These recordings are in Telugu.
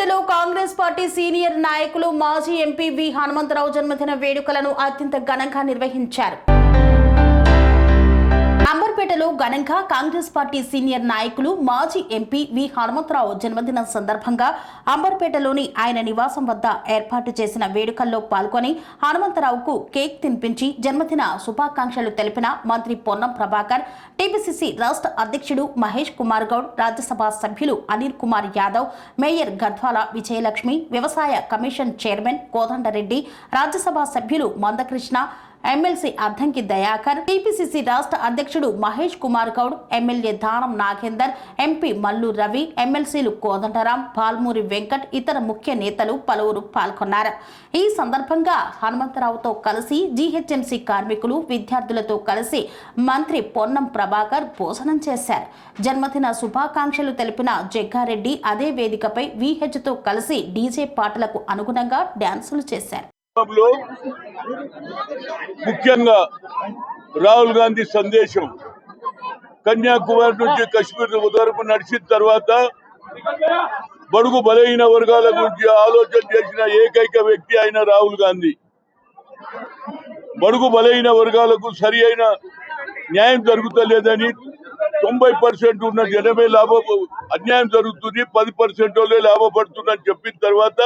అంబర్పేటలో కాంగ్రెస్ పార్టీ సీనియర్ నాయకులు మాజీ ఎంపీ వి హనుమంతరావు జన్మదిన వేడుకలను అత్యంత ఘనంగా నిర్వహించారు. అంబర్పేటలో ఘనంగా కాంగ్రెస్ పార్టీ సీనియర్ నాయకులు మాజీ ఎంపీ వి. హనుమంతరావు జన్మదినం సందర్భంగా అంబర్పేటలోని ఆయన నివాసం వద్ద ఏర్పాటు చేసిన వేడుకల్లో పాల్గొని హనుమంతరావుకు కేక్ తినిపించి జన్మదిన శుభాకాంక్షలు తెలిపిన మంత్రి పొన్నం ప్రభాకర్ టీపీసీసీ రాష్ట్ర అధ్యక్షుడు మహేష్ కుమార్ గౌడ్ రాజ్యసభ సభ్యులు అనిల్ కుమార్ యాదవ్ మేయర్ గద్వాల విజయలక్ష్మి వ్యవసాయ కమిషన్ చైర్మన్ కోదండరెడ్డి రాజ్యసభ సభ్యులు మందకృష్ణ ఎమ్మెల్సీ అద్దంకి దయాకర్ టీపీసీసీ రాష్ట్ర అధ్యక్షుడు మహేష్ కుమార్ గౌడ్ ఎమ్మెల్యే దానం నాగేందర్ ఎంపీ మల్లు రవి ఎమ్మెల్సీలు కోదండరాం పాల్మూరి వెంకట్ ఇతర ముఖ్య నేతలు పలువురు పాల్గొన్నారు. ఈ సందర్భంగా హనుమంతరావుతో కలిసి జీహెచ్ఎంసీ కార్మికులు విద్యార్థులతో కలిసి మంత్రి పొన్నం ప్రభాకర్ భోజనం చేశారు. జన్మదిన శుభాకాంక్షలు తెలిపిన జగ్గారెడ్డి అదే వేదికపై వీహెచ్తో కలిసి డీజే పాటలకు అనుగుణంగా డ్యాన్సులు చేశారు. లో ముఖ్యంగా రాహుల్ గాంధీ సందేశం కన్యాకుమారి నుంచి కశ్మీర్ వరకు నడిచిన తర్వాత బడుగు బలహీన వర్గాల గురించి ఆలోచన చేసిన ఏకైక వ్యక్తి అయిన రాహుల్ గాంధీ. బడుగు బలహీన వర్గాలకు సరి అయిన న్యాయం జరుగుతలేదని తొంభై పర్సెంట్ ఉన్న జనమే లాభ అన్యాయం జరుగుతుంది పది పర్సెంట్ వాళ్ళే లాభపడుతుందని చెప్పిన తర్వాత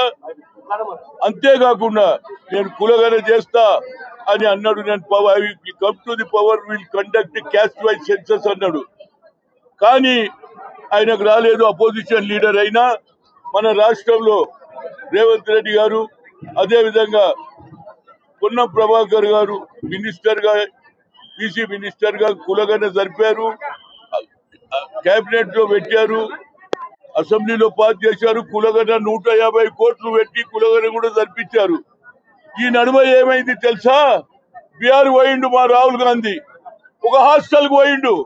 అంతేకాకుండా నేను కులగన చేస్తా అని అన్నాడు. నేను power come to the power will conduct caste wise census అన్నాడు. కానీ ఆయనకు రాలేదు అపోజిషన్ లీడర్ అయినా. మన రాష్ట్రంలో రేవంత్ రెడ్డి గారు అదే విధంగా పొన్నం ప్రభాకర్ గారు మినిస్టర్గా బీసీ మినిస్టర్గా కులగన జరిపారు. కేబినెట్లో పెట్టారు. అసెంబ్లీలో పాస్ చేశారు. కులగన నూట యాభై కోట్లు పెట్టి కులగన కూడా జరిపించారు. ఈ నడుమ ఏమైంది తెలుసా? బీఆర్ పోయిండు మా రాహుల్ గాంధీ. ఒక హాస్టల్ పోయిండు.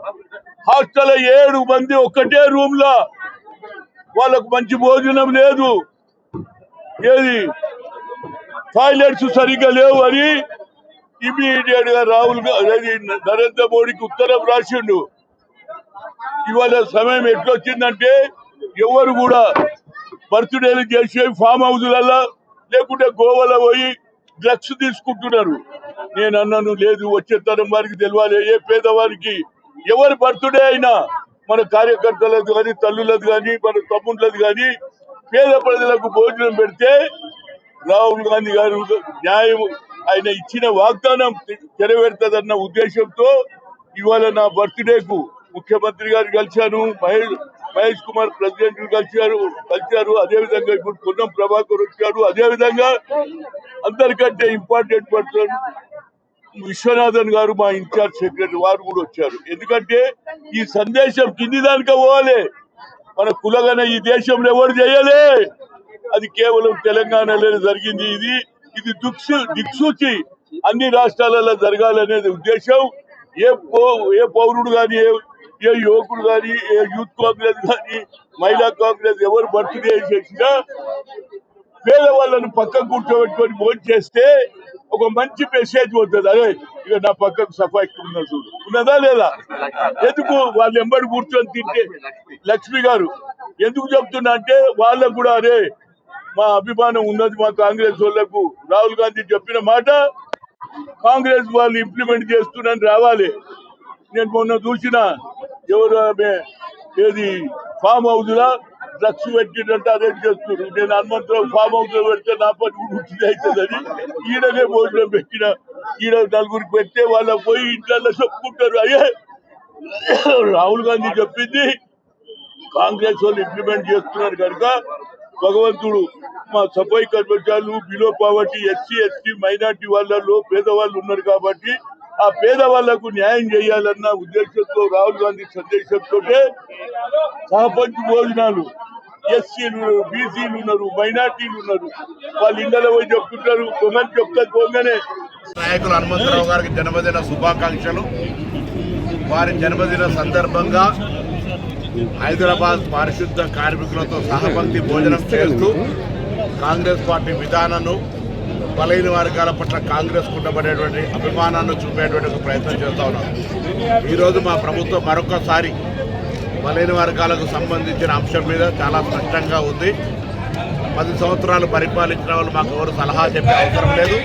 హాస్టల్ ఏడు మంది ఒక్కటే రూమ్ లా. వాళ్ళకు మంచి భోజనం లేదు. ఏది? టాయిలెట్స్ సరిగ్గా లేవు అని ఇమీడియట్గా రాహుల్ గా- నరేంద్ర మోడీకి ఉత్తరం రాసిండు. ఇవాళ సమయం ఎట్లొచ్చిందంటే ఎవరు కూడా బర్త్డేలు చేసే ఫామ్ హౌస్లలో లేకుంటే గోవాలో పోయి డ్రగ్స్ తీసుకుంటున్నారు. నేను అన్నాను లేదు వచ్చే తరం వారికి తెలియాలి ఏ పేదవారికి ఎవరి బర్త్డే అయినా మన కార్యకర్తలకు కానీ తల్లులది కానీ మన తమ్ముళ్ళది కానీ పేద ప్రజలకు భోజనం పెడితే రాహుల్ గాంధీ గారు న్యాయం ఆయన ఇచ్చిన వాగ్దానం నెరవేరుతుందన్న ఉద్దేశంతో ఇవాళ నా బర్త్డేకు ముఖ్యమంత్రి గారు కలిశాను మహేష్ మహేష్ కుమార్ ప్రెసిడెంట్ కలిసారు కలిశారు అదే విధంగా ఇప్పుడు కొన్నం ప్రభాకర్ వచ్చారు అదే విధంగా అందరికంటే ఇంపార్టెంట్ పర్సన్ విశ్వనాథన్ గారు మా ఇన్ఛార్జ్ సెక్రటరీ వారు కూడా వచ్చారు. ఎందుకంటే ఈ సందేశం కింది దానిక పోవాలి. మన కులగన ఈ దేశంలో ఎవరు చేయలే? అది కేవలం తెలంగాణలో జరిగింది ఇది. ఇది దిక్సు దిక్సూచి అన్ని రాష్ట్రాలలో జరగాలనేది ఉద్దేశం. ఏ పౌ ఏ పౌరుడు కానీ ఏ ఏ యువకుడు కానీ ఏ యూత్ కాంగ్రెస్ కానీ మహిళా కాంగ్రెస్ ఎవరు బర్త్డే చేసినా పేదవాళ్ళను పక్కకు కూర్చోబెట్టుకొని భోజనం చేస్తే ఒక మంచి మెసేజ్ పోతుంది అదే ఇక నా పక్కకు సఫాయి చూడు. ఉన్నదా లేదా? ఎందుకు వాళ్ళు ఎంబడి కూర్చొని తింటే లక్ష్మి గారు ఎందుకు చెప్తున్నా అంటే వాళ్ళకు కూడా అరే మా అభిమానం ఉన్నది మా కాంగ్రెస్ వాళ్ళకు. రాహుల్ గాంధీ చెప్పిన మాట కాంగ్రెస్ వాళ్ళు ఇంప్లిమెంట్ చేస్తున్నాను రావాలి. నేను మొన్న చూసిన ఎవరు ఏది ఫామ్ హౌస్ లా? డ్రగ్స్ పెట్టినట్టు అరేంజ్ చేస్తున్నారు. నేను హనుమంతరావు ఫామ్ హౌస్లో పెడితే నా పని కూడా అవుతుందని ఈడనే భోజనం పెట్టిన. ఈడ నలుగురికి పెడితే వాళ్ళకి పోయి ఇంట్లో చెప్పుకుంటారు. అయ్యే! రాహుల్ గాంధీ చెప్పింది కాంగ్రెస్ వాళ్ళు ఇంప్లిమెంట్ చేస్తున్నారు కనుక భగవంతుడు మా సఫాయి కర్మచారులు below poverty SC ST minority వాళ్ళలో పేదవాళ్ళు ఉన్నారు కాబట్టి ఆ పేదవాళ్ళకు న్యాయం చేయాలన్న ఉద్దేశంతో రాహుల్ గాంధీ సందేశంతో సహపంచ్ భోజనాలు ఎస్సీలు ఉన్నారు బీసీలు ఉన్నారు మైనార్టీలు ఉన్నారు వాళ్ళు ఇండలో పోయి చెప్తుంటారు పొంగని చెప్తారు పొంగనే నాయకులు హనుమంతరావు గారికి జన్మదిన శుభాకాంక్షలు. వారి జన్మదిన సందర్భంగా హైదరాబాద్ పారిశుద్ధ కార్మికులతో సహపంక్తి భోజనం చేస్తూ కాంగ్రెస్ పార్టీ విధానను బలైన వర్గాల పట్ల కాంగ్రెస్ ఉండబడేటువంటి అభిమానాన్ని చూపేటువంటి ఒక ప్రయత్నం చేస్తూ ఉన్నాం. ఈరోజు మా ప్రభుత్వం మరొకసారి బలైన వర్గాలకు సంబంధించిన అంశం మీద చాలా స్పష్టంగా ఉంది. పది సంవత్సరాలు పరిపాలించిన వాళ్ళు మాకు ఎవరు సలహా చెప్పే అవసరం లేదు.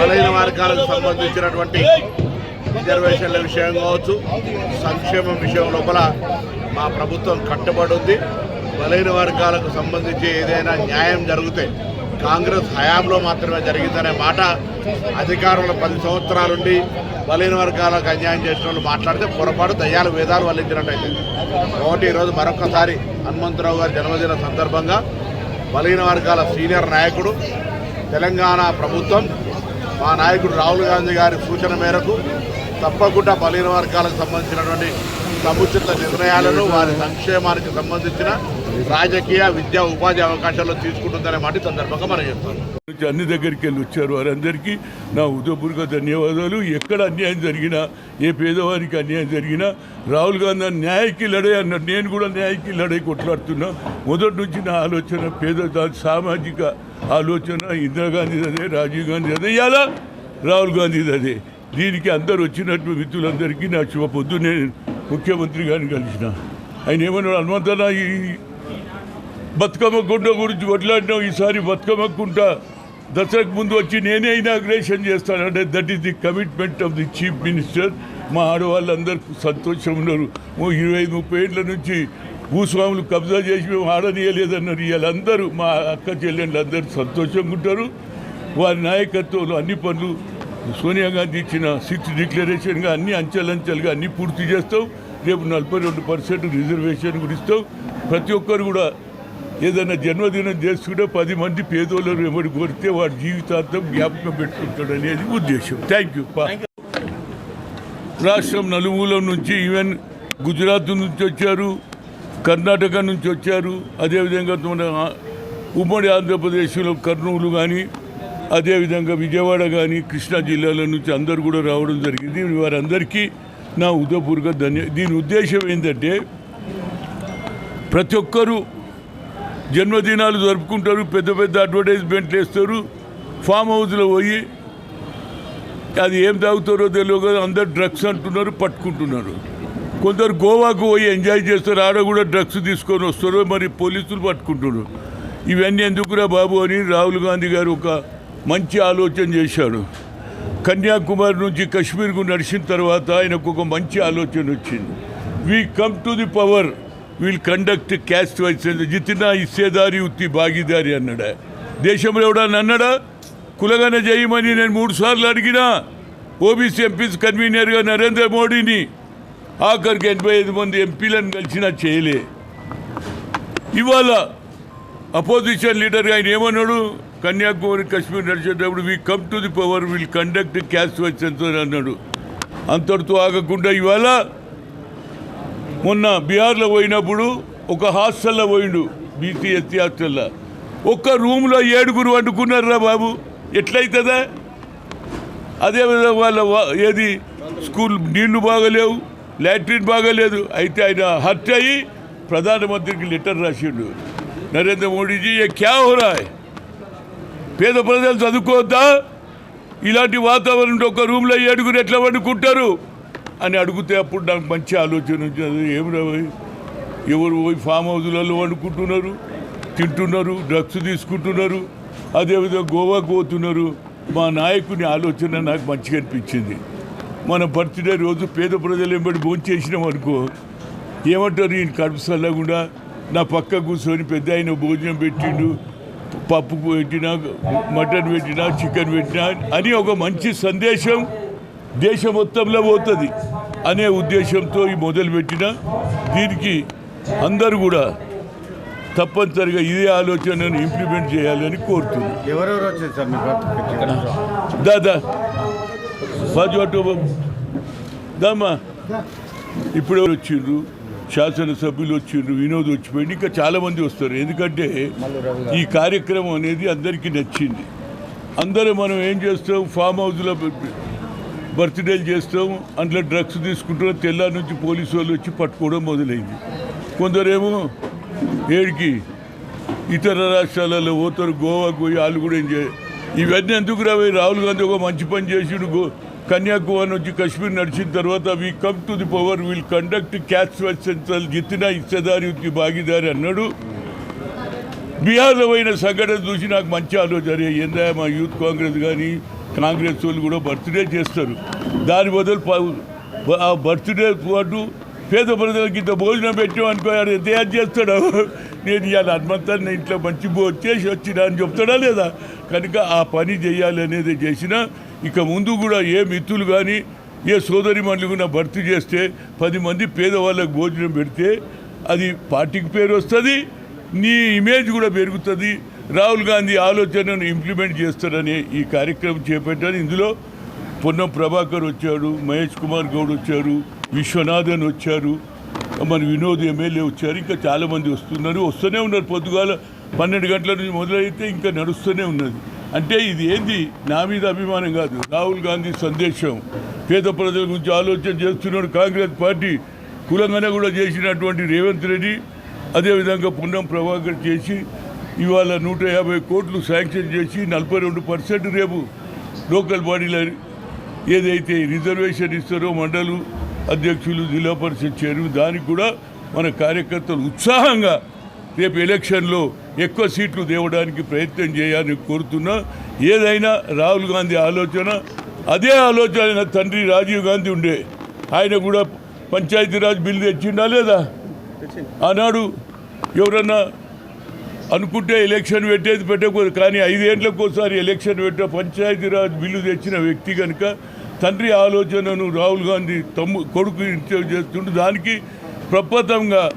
బలైన వర్గాలకు సంబంధించినటువంటి రిజర్వేషన్ల విషయం కావచ్చు సంక్షేమం విషయం లోపల మా ప్రభుత్వం కట్టుబడి ఉంది. బలైన వర్గాలకు సంబంధించి ఏదైనా న్యాయం జరిగితే కాంగ్రెస్ హయాంలో మాత్రమే జరిగిందనే మాట అధికారంలో పది సంవత్సరాలుండి బలైన వర్గాలకు అన్యాయం చేసిన వాళ్ళు మాట్లాడితే పొరపాటు దయ్యాలు వేదాలు వల్లించినట్టయితే. కాబట్టి ఈరోజు మరొకసారి హనుమంతరావు గారి జన్మదిన సందర్భంగా బలహీన వర్గాల సీనియర్ నాయకుడు తెలంగాణ ప్రభుత్వం మా నాయకుడు రాహుల్ గాంధీ గారి సూచన మేరకు తప్పకుండా బలహీన వర్గాలకు సంబంధించినటువంటి సముచిత నిర్ణయాలను వారి సంక్షేమానికి సంబంధించిన రాజకీయ విద్యా ఉపాధి అవకాశాలు తీసుకుంటుందనే మాట సందర్భంగా మనం చెప్తాం. అన్ని దగ్గరికి వెళ్ళి వచ్చారు వారందరికీ. నా ఉదయపూర్వక ధన్యవాదాలు. ఎక్కడ అన్యాయం జరిగినా ఏ పేదవారికి అన్యాయం జరిగినా రాహుల్ గాంధీ న్యాయకి లడే అన్నాడు. నేను కూడా న్యాయకి లడై కొట్లాడుతున్నా. మొదటి నుంచి నా ఆలోచన పేద సామాజిక ఆలోచన ఇందిరాగాంధీ అదే రాజీవ్ గాంధీ అదే. ఇవాళ రాహుల్ గాంధీ అదే. దీనికి అందరు వచ్చినట్టు మిత్రులందరికీ నా శుభ పొద్దునే ముఖ్యమంత్రి గారిని కలిసిన. ఆయన ఏమన్నాడు హనుమంతనా ఈ బతుకమ్మ కుంట గురించి కొట్లాడినాం ఈసారి బతుకమ్మ కుంట దసరాకు ముందు వచ్చి నేనే ఇనాగ్రేషన్ చేస్తానంటే that is the commitment of the chief minister మా ఆడవాళ్ళందరికీ సంతోషం ఉన్నారు. ఇరవై ఐదు ముప్పై ఏళ్ళ నుంచి భూస్వాములు కబ్జా చేసి మేము ఆడనీయలేదన్నారు. వీళ్ళందరూ మా అక్క చెల్లెళ్ళు అందరూ సంతోషంగా ఉంటారు. వారి నాయకత్వంలో అన్ని పనులు సోనియా గాంధీ ఇచ్చిన సిక్స్ డిక్లరేషన్గా అన్ని అంచెలంచెలుగా అన్ని పూర్తి చేస్తాం రేపు నలభై రెండు పర్సెంట్ రిజర్వేషన్ గురిస్తాం ప్రతి ఒక్కరు కూడా ఏదైనా జన్మదినం చేసుకుంటే పది మంది పేదోళ్ళు ఎవరు కొడితే వాడి జీవితాంతం జ్ఞాపకం పెట్టుకుంటాడు అనేది ఉద్దేశం. థ్యాంక్ యూ రాష్ట్రం నలుమూలం నుంచి ఈవెన్ గుజరాత్ నుంచి వచ్చారు కర్ణాటక నుంచి వచ్చారు అదేవిధంగా మన ఉమ్మడి ఆంధ్రప్రదేశ్లో కర్నూలు కానీ అదేవిధంగా విజయవాడ కానీ కృష్ణా జిల్లాల నుంచి అందరు కూడా రావడం జరిగింది. వారందరికీ నా ఉదయపూర్వక ధన్య దీని ఉద్దేశం ఏంటంటే ప్రతి ఒక్కరూ జన్మదినాలు జరుపుకుంటారు పెద్ద పెద్ద అడ్వర్టైజ్మెంట్లు వేస్తారు ఫామ్ హౌస్లో పోయి అది ఏం తాగుతారో తెలియదు కదా అందరు డ్రగ్స్ అంటున్నారు పట్టుకుంటున్నారు. కొందరు గోవాకు పోయి ఎంజాయ్ చేస్తారు ఆడ కూడా డ్రగ్స్ తీసుకొని వస్తారు మరి పోలీసులు పట్టుకుంటున్నారు. ఇవన్నీ ఎందుకురా బాబు అని రాహుల్ గాంధీ గారు ఒక మంచి ఆలోచన చేశాడు కన్యాకుమారి నుంచి కశ్మీర్కు నడిచిన తర్వాత ఆయనకు ఒక మంచి ఆలోచన వచ్చింది. We come to the power will conduct caste wise జితినా ఇస్సేదారి ఉత్తి భాగీదారి అన్నాడా దేశంలో ఎవడన్నా అన్నాడా? కులగన చేయమని నేను మూడు సార్లు అడిగినా ఓబీసీ ఎంపీస్ కన్వీనర్గా నరేంద్ర మోడీని ఆఖరికి ఎనభై ఐదు మంది ఎంపీలను కలిసినా చేయలే. ఇవాళ అపోజిషన్ లీడర్గా ఆయన ఏమన్నాడు? కన్యాకుమారి కశ్మీర్ నడిచేటప్పుడు we come to the power will conduct caste wise census అన్నాడు. అంతటితో ఆగకుండా ఇవాళ మొన్న బీహార్లో పోయినప్పుడు ఒక హాస్టల్లో పోయిండు బీసీ ఎస్సీ హాస్టల్లో. ఒక్క రూమ్లో ఏడుగురు వండుకున్నారా బాబు ఎట్లయితుందా? అదేవిధంగా వాళ్ళ ఏది? స్కూల్ నీళ్ళు బాగలేవు లాట్రిన్ బాగలేదు. అయితే ఆయన హర్ట్ అయ్యి ప్రధానమంత్రికి లెటర్ రాసిండు. నరేంద్ర మోడీజీ ఏ క్యా హో రా పేద ప్రజలు చదువుకోవద్దా? ఇలాంటి వాతావరణంలో ఒక రూమ్లో ఏడుగురు ఎట్లా వండుకుంటారు? అని అడిగితే అప్పుడు నాకు మంచి ఆలోచన వచ్చింది. ఏం రావు ఎవరు పోయి ఫామ్ హౌస్లలో వండుకుంటున్నారు? తింటున్నారు? డ్రగ్స్ తీసుకుంటున్నారు? అదేవిధంగా గోవాకు పోతున్నారు? మా నాయకుని ఆలోచన నాకు మంచిగా అనిపించింది. మన బర్త్డే రోజు పేద ప్రజలు ఎంబడి భోంచేసినాం అనుకో. ఏమంటారు ఈయన కడుపు చల్లకుండా నా పక్క కూర్చొని పెద్ద ఆయన భోజనం పెట్టిండు. పప్పు పెట్టినా మటన్ పెట్టినా చికెన్ పెట్టినా అని ఒక మంచి సందేశం దేశం మొత్తంలో పోతుంది అనే ఉద్దేశంతో ఈ మొదలుపెట్టిన దీనికి అందరూ కూడా తప్పనిసరిగా ఇదే ఆలోచనను ఇంప్లిమెంట్ చేయాలని కోరుతున్నాను. దాదా బాజు అటు దామా ఇప్పుడు ఎవరు వచ్చిండ్రు శాసనసభ్యులు వచ్చిండ్రు వినోద్ వచ్చిపోయింది ఇంకా చాలామంది వస్తారు. ఎందుకంటే ఈ కార్యక్రమం అనేది అందరికీ నచ్చింది. అందరూ మనం ఏం చేస్తాం? ఫామ్ హౌస్లో బర్త్డేలు చేస్తాం అందులో డ్రగ్స్ తీసుకుంటాం తెల్లారి నుంచి పోలీసు వాళ్ళు వచ్చి పట్టుకోవడం మొదలైంది. కొందరేమో ఏడికి ఇతర రాష్ట్రాలలో పోతారు గోవాకు పోయి వాళ్ళు కూడా ఏం చేయ ఇవన్నీ ఎందుకు రావే రాహుల్ గాంధీ ఒక మంచి పని చేసిండు కన్యాకుమారి నుంచి కశ్మీర్ నడిచిన తర్వాత we come to the power will conduct caste census జితిన ఇచ్చేదారి భాగీదారి అన్నాడు. బీహార్లో పోయిన సంఘటన చూసి నాకు మంచి ఆలోచన. ఏందా మా యూత్ కాంగ్రెస్ కానీ కాంగ్రెస్ వాళ్ళు కూడా బర్త్డే చేస్తారు. దాని బదులు ప- ఆ బర్త్డే పాటు పేద ప్రజలకి ఇంత భోజనం పెట్టాం అనుకోయాడు ఎంత యాడ్ చేస్తాడు. నేను ఇవాళ హనుమంతాన్ని ఇంట్లో మంచి భోజనం చేసి వచ్చినా అని చెప్తాడా లేదా? కనుక ఆ పని చేయాలి అనేది చేసినా ఇక ముందు కూడా ఏ మిత్రులు కానీ ఏ సోదరి మండలి భర్తీ చేస్తే పది మంది పేదవాళ్ళకు భోజనం పెడితే అది పార్టీకి పేరు వస్తుంది నీ ఇమేజ్ కూడా పెరుగుతుంది. రాహుల్ గాంధీ ఆలోచనను ఇంప్లిమెంట్ చేస్తారని ఈ కార్యక్రమం చేపట్టారు. ఇందులో పొన్నం ప్రభాకర్ వచ్చాడు మహేష్ కుమార్ గౌడ్ వచ్చారు విశ్వనాథన్ వచ్చారు మన వినోద్ ఎమ్మెల్యే వచ్చారు ఇంకా చాలామంది వస్తున్నారు. వస్తూనే ఉన్నారు. పొద్దుగాల పన్నెండు గంటల నుంచి మొదలైతే ఇంకా నడుస్తూనే ఉన్నది. అంటే ఇది ఏంది? నా మీద అభిమానం కాదు. రాహుల్ గాంధీ సందేశం. పేద ప్రజల గురించి ఆలోచన చేస్తున్నాడు కాంగ్రెస్ పార్టీ. కులంగానే కూడా చేసినటువంటి రేవంత్ రెడ్డి అదేవిధంగా పున్నం ప్రభాకర్ చేసి ఇవాళ నూట యాభై కోట్లు శాంక్షన్ చేసి నలభై రెండు పర్సెంట్ రేపు లోకల్ బాడీల ఏదైతే రిజర్వేషన్ ఇస్తారో మండలు అధ్యక్షులు జిల్లా పరిషత్ చైర్మన్ దానికి కూడా మన కార్యకర్తలు ఉత్సాహంగా రేపు ఎలక్షన్లో ఎక్కువ సీట్లు తేవడానికి ప్రయత్నం చేయాలని కోరుతున్నా. ఏదైనా రాహుల్ గాంధీ ఆలోచన అదే ఆలోచన తండ్రి రాజీవ్ గాంధీ ఉండే. ఆయన కూడా పంచాయతీరాజ్ బిల్లు తెచ్చిండా లేదా? ఆనాడు ఎవరన్నా అనుకుంటే ఎలక్షన్ పెట్టేది పెట్టకపోదు కానీ ఐదేళ్ళకు ఒకసారి ఎలక్షన్ పెట్ట పంచాయతీరాజ్ బిల్లు తెచ్చిన వ్యక్తి కనుక తండ్రి ఆలోచనను రాహుల్ గాంధీ తమ్ము కొడుకు ఇన్ఛార్జ్ చేస్తుంటే దానికి ప్రపథంగా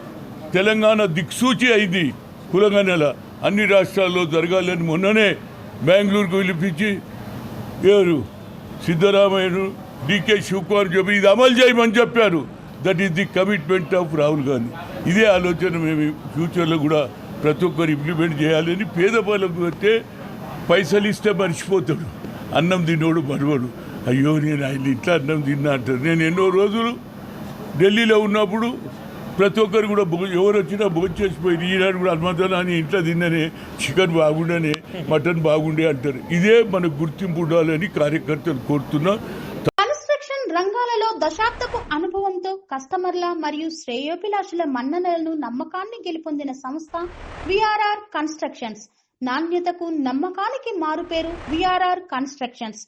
తెలంగాణ దిక్సూచి అయింది. కులగనెల అన్ని రాష్ట్రాల్లో జరగాలని మొన్ననే బెంగళూరుకు పిలిపించి ఎవరు సిద్ధరామయ్యను డికే శివకుమార్ చెప్పి ఇది అమలు చేయమని చెప్పారు. That is the commitment of Rahul Gandhi ఇదే ఆలోచన మేము ఫ్యూచర్లో కూడా ప్రతి ఒక్కరు ఇంప్లిమెంట్ చేయాలని పేద పాలకు వస్తే పైసలు ఇస్తే మర్చిపోతాడు. అన్నం తినోడు మరవడు. అయ్యో నేను ఆయన ఇట్లా అన్నం తిన్నా అంటారు. నేను ఎన్నో రోజులు ఢిల్లీలో ఉన్నప్పుడు ప్రతి ఒక్కరు కూడా భో- ఎవరు వచ్చినా భోజనం చేసిపోయి ఈనాడు కూడా హనుమంతనా అని ఇంట్లో తిన్ననే చికెన్ బాగుండనే మటన్ బాగుండే అంటారు. ఇదే మనకు గుర్తింపు ఉండాలని కార్యకర్తలు కోరుతున్నా. కన్స్ట్రక్షన్ రంగాలలో దశాబ్దపు అనుభవంతో కస్టమర్ల మరియు శ్రేయోభిలాషుల మన్ననలను నమ్మకాన్ని గెలుపొందిన సంస్థ విఆర్ఆర్ కన్స్ట్రక్షన్స్. నాణ్యతకు నమ్మకానికి మారుపేరు VRR constructions.